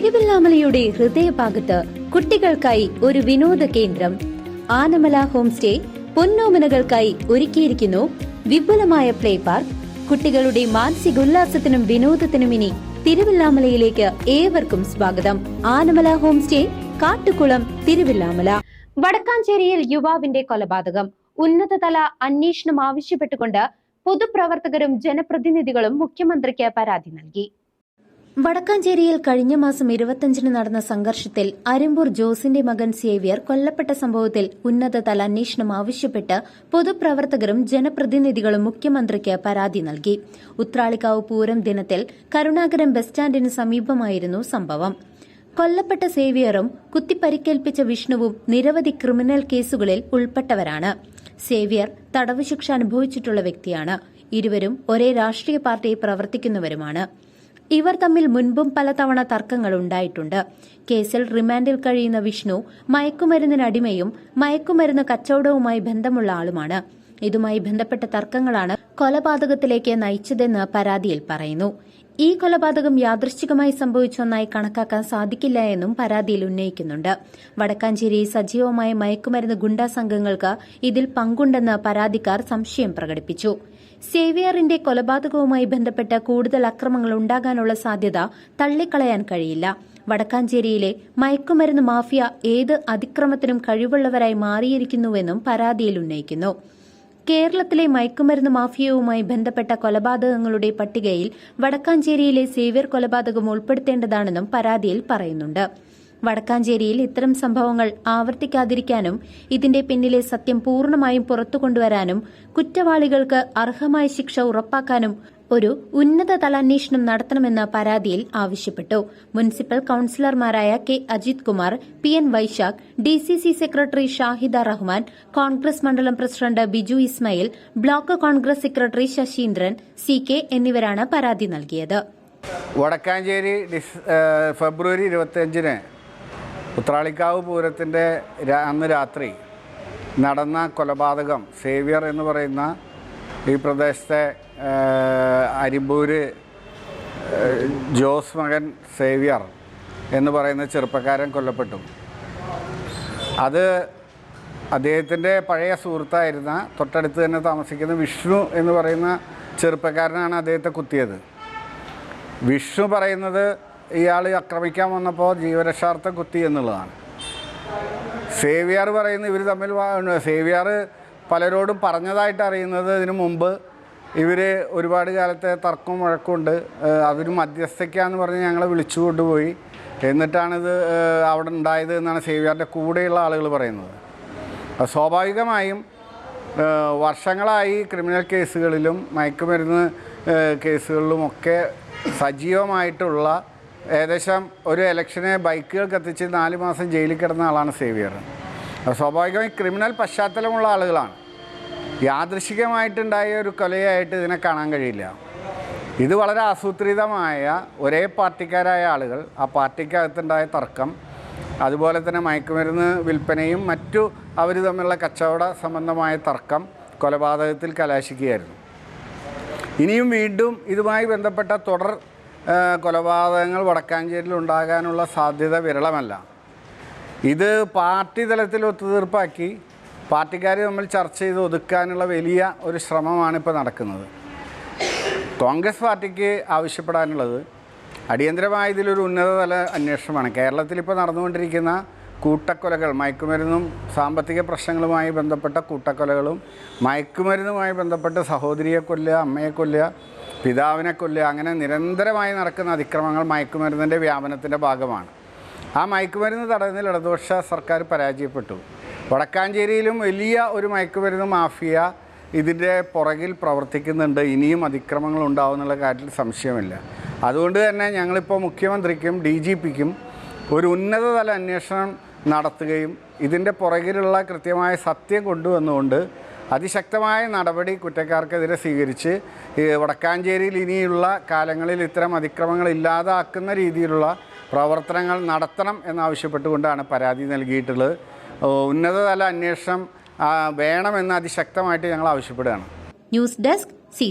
തിരുവല്ലാമലയുടെ ഹൃദയഭാഗത്ത് കുട്ടികൾക്കായി ഒരു വിനോദ കേന്ദ്രം. ആനമല ഹോം സ്റ്റേ പൊന്നോമനകൾക്കായി ഒരുക്കിയിരിക്കുന്നു. വിപുലമായ പ്ലേ പാർക്ക്. കുട്ടികളുടെ മാനസികോല്ലാസത്തിനും വിനോദത്തിനും ഇനി തിരുവല്ലാമലയിലേക്ക് ഏവർക്കും സ്വാഗതം. Anamala home stay Kattukulam Thiruvallamala. വടക്കാഞ്ചേരിയിൽ യുവാവിന്റെ കൊലപാതകം. ഉന്നതതല അന്വേഷണം ആവശ്യപ്പെട്ടുകൊണ്ട് പൊതുപ്രവർത്തകരും ജനപ്രതിനിധികളും മുഖ്യമന്ത്രിക്ക് പരാതി നൽകി. വടക്കാഞ്ചേരിയിൽ കഴിഞ്ഞ മാസം ഇരുപത്തിയഞ്ചിന് നടന്ന സംഘർഷത്തിൽ അരിമ്പൂർ ജോസിന്റെ മകൻ സേവ്യർ കൊല്ലപ്പെട്ട സംഭവത്തിൽ ഉന്നതതല അന്വേഷണം ആവശ്യപ്പെട്ട് പൊതുപ്രവർത്തകരും ജനപ്രതിനിധികളും മുഖ്യമന്ത്രിക്ക് പരാതി നൽകി. ഉത്രാളിക്കാവ് പൂരം ദിനത്തിൽ കരുണാകരം ബസ് സ്റ്റാൻഡിന് സമീപമായിരുന്നു സംഭവം. കൊല്ലപ്പെട്ട സേവിയറും കുത്തിപ്പരിക്കേൽപ്പിച്ച വിഷ്ണുവും നിരവധി ക്രിമിനൽ കേസുകളിൽ ഉൾപ്പെട്ടവരാണ്. സേവിയർ തടവ് ശിക്ഷ അനുഭവിച്ചിട്ടുള്ള വ്യക്തിയാണ്. ഇരുവരും ഒരേ രാഷ്ട്രീയ പാർട്ടിയിൽ പ്രവർത്തിക്കുന്നവരുമാണ്. ഇവർ തമ്മിൽ മുൻപും പലതവണ തർക്കങ്ങൾ ഉണ്ടായിട്ടുണ്ട് കേസിൽ റിമാൻഡിൽ കഴിയുന്ന വിഷ്ണു മയക്കുമരുന്നിനടിമയും മയക്കുമരുന്ന് കച്ചവടവുമായി ബന്ധമുള്ള ആളുമാണ്. ഇതുമായി ബന്ധപ്പെട്ട തർക്കങ്ങളാണ് കൊലപാതകത്തിലേക്ക് നയിച്ചതെന്ന് പരാതിയിൽ പറയുന്നു. ഈ കൊലപാതകം യാദൃശ്ചികമായി സംഭവിച്ച ഒന്നായി കണക്കാക്കാൻ സാധിക്കില്ല എന്നും പരാതിയിൽ ഉന്നയിക്കുന്നുണ്ട്. വടക്കാഞ്ചേരി സജീവമായ മയക്കുമരുന്ന് ഗുണ്ടാ സംഘങ്ങൾക്ക് ഇതിൽ പങ്കുണ്ടെന്ന് പരാതിക്കാർ സംശയം പ്രകടിപ്പിച്ചു. സേവിയറിന്റെ കൊലപാതകവുമായി ബന്ധപ്പെട്ട കൂടുതൽ അക്രമങ്ങൾ ഉണ്ടാകാനുള്ള സാധ്യത തള്ളിക്കളയാൻ കഴിയില്ല. വടക്കാഞ്ചേരിയിലെ മയക്കുമരുന്ന് മാഫിയ ഏത് അതിക്രമത്തിനും കഴിവുള്ളവരായി മാറിയിരിക്കുന്നുവെന്നും പരാതിയിൽ ഉന്നയിക്കുന്നു. കേരളത്തിലെ മയക്കുമരുന്ന് മാഫിയയുമായി ബന്ധപ്പെട്ട കൊലപാതകങ്ങളുടെ പട്ടികയിൽ വടക്കാഞ്ചേരിയിലെ സേവ്യർ കൊലപാതകം ഉൾപ്പെടുത്തേണ്ടതാണെന്നും പരാതിയിൽ പറയുന്നുണ്ട്. വടക്കാഞ്ചേരിയിൽ ഇത്തരം സംഭവങ്ങൾ ആവർത്തിക്കാതിരിക്കാനും ഇതിന്റെ പിന്നിലെ സത്യം പൂർണമായും പുറത്തുകൊണ്ടുവരാനും കുറ്റവാളികൾക്ക് അർഹമായ ശിക്ഷ ഉറപ്പാക്കാനും ഒരു ഉന്നതതല അന്വേഷണം നടത്തണമെന്ന പരാതിയിൽ ആവശ്യപ്പെട്ടു. Municipal കൌൺസിലർമാരായ K Ajith Kumar P N Vaishakh D C C secretary Shahida Rahman Congress മണ്ഡലം president Biju Ismail block Congress secretary Sasheendran C K എന്നിവരാണ് പരാതി നൽകിയത്. വടക്കാഞ്ചേരി ഫെബ്രുവരി ഇരുപത്തിയഞ്ചിന് ഉത്രാളിക്കാവ് പൂരത്തിന്റെ അന്ന് രാത്രി നടന്ന കൊലപാതകം സേവ്യർ എന്ന് പറയുന്ന ഈ പ്രദേശത്തെ അരിമ്പൂര് ജോസ് മകൻ സേവ്യർ എന്ന് പറയുന്ന ചെറുപ്പക്കാരൻ കൊല്ലപ്പെട്ടു. അത് അദ്ദേഹത്തിന്റെ പഴയ സുഹൃത്തായിരുന്ന തൊട്ടടുത്ത് തന്നെ താമസിക്കുന്ന വിഷ്ണു എന്ന് പറയുന്ന ചെറുപ്പക്കാരനാണ് അദ്ദേഹത്തെ കുത്തിയത്. വിഷ്ണു പറയുന്നത് ഇയാൾ ആക്രമിക്കാൻ വന്നപ്പോൾ ജീവരക്ഷാർത്ഥം കുത്തി എന്നുള്ളതാണ്. സേവിയാർ പറയുന്ന ഇവർ തമ്മിൽ സേവിയാർ പലരോടും പറഞ്ഞതായിട്ട് അറിയുന്നത് ഇതിനു മുമ്പ് ഇവർ ഒരുപാട് കാലത്തെ തർക്കവും വഴക്കമുണ്ട് അവർ മധ്യസ്ഥയ്ക്കാന്ന് പറഞ്ഞ് ഞങ്ങളെ വിളിച്ചു കൊണ്ടുപോയി. എന്നിട്ടാണിത് അവിടെ ഉണ്ടായത് എന്നാണ് സേവിയാറിന്റെ കൂടെയുള്ള ആളുകൾ പറയുന്നത്. സ്വാഭാവികമായും വർഷങ്ങളായി ക്രിമിനൽ കേസുകളിലും മയക്കുമരുന്ന് കേസുകളിലുമൊക്കെ സജീവമായിട്ടുള്ള ഏകദേശം ഒരു ഇലക്ഷനെ ബൈക്കുകൾ കത്തിച്ച് നാല് മാസം ജയിലിൽ കിടന്ന ആളാണ് സേവിയർ. സ്വാഭാവികമായി ക്രിമിനൽ പശ്ചാത്തലമുള്ള ആളുകളാണ്. യാദൃശികമായിട്ടുണ്ടായ ഒരു കൊലയായിട്ട് ഇതിനെ കാണാൻ കഴിയില്ല. ഇത് വളരെ ആസൂത്രിതമായ ഒരേ പാർട്ടിക്കാരായ ആളുകൾ ആ പാർട്ടിക്കകത്തുണ്ടായ തർക്കം അതുപോലെ തന്നെ മയക്കുമരുന്ന് വിൽപ്പനയും മറ്റു അവർ തമ്മിലുള്ള കച്ചവട സംബന്ധമായ തർക്കം കൊലപാതകത്തിൽ കലാശിക്കുകയായിരുന്നു. ഇനിയും വീണ്ടും ഇതുമായി ബന്ധപ്പെട്ട തുടർ കൊലപാതകങ്ങൾ വടക്കാഞ്ചേരിയിൽ ഉണ്ടാകാനുള്ള സാധ്യത വിരളമല്ല. ഇത് പാർട്ടി തലത്തിൽ ഒത്തുതീർപ്പാക്കി പാർട്ടിക്കാർ നമ്മൾ ചർച്ച ചെയ്ത് ഒതുക്കാനുള്ള വലിയ ഒരു ശ്രമമാണ് ഇപ്പോൾ നടക്കുന്നത്. കോൺഗ്രസ് പാർട്ടിക്ക് ആവശ്യപ്പെടാനുള്ളത് അടിയന്തരമായ ഇതിലൊരു ഉന്നതതല അന്വേഷണമാണ്. കേരളത്തിൽ ഇപ്പോൾ നടന്നുകൊണ്ടിരിക്കുന്ന കൂട്ടക്കൊലകൾ മയക്കുമരുന്നും സാമ്പത്തിക പ്രശ്നങ്ങളുമായി ബന്ധപ്പെട്ട കൂട്ടക്കൊലകളും മയക്കുമരുന്നുമായി ബന്ധപ്പെട്ട് സഹോദരിയെ കൊല്ലുക അമ്മയെ കൊല്ലുക പിതാവിനെ കൊല്ലുക അങ്ങനെ നിരന്തരമായി നടക്കുന്ന അതിക്രമങ്ങൾ മയക്കുമരുന്നിന്റെ വ്യാപനത്തിന്റെ ഭാഗമാണ്. ആ മയക്കുമരുന്ന് തടയുന്നതിൽ ഇടതുപക്ഷ സർക്കാർ പരാജയപ്പെട്ടു. വടക്കാഞ്ചേരിയിലും വലിയ ഒരു മയക്കുമരുന്ന് മാഫിയ ഇതിന്റെ പുറകിൽ പ്രവർത്തിക്കുന്നുണ്ട്. ഇനിയും അതിക്രമങ്ങൾ ഉണ്ടാവും എന്നുള്ള കാര്യത്തിൽ സംശയമില്ല. അതുകൊണ്ട് തന്നെ ഞങ്ങളിപ്പോൾ മുഖ്യമന്ത്രിക്കും ഡി ജി പിക്കും ഒരു ഉന്നതതല അന്വേഷണം നടത്തുകയും ഇതിന്റെ പുറകിലുള്ള കൃത്യമായ സത്യം കൊണ്ടുവന്നുകൊണ്ട് അതിശക്തമായ നടപടി കുറ്റക്കാർക്കെതിരെ സ്വീകരിച്ച് വടക്കാഞ്ചേരിയിൽ ഇനിയുള്ള കാലങ്ങളിൽ ഇത്തരം അതിക്രമങ്ങൾ ഇല്ലാതാക്കുന്ന രീതിയിലുള്ള പ്രവർത്തനങ്ങൾ നടത്തണം എന്നാവശ്യപ്പെട്ടുകൊണ്ടാണ് പരാതി നൽകിയിട്ടുള്ളത്. ഉന്നതതല അന്വേഷണം വേണമെന്ന് അതിശക്തമായിട്ട് ഞങ്ങൾ ആവശ്യപ്പെടുകയാണ്. News desk C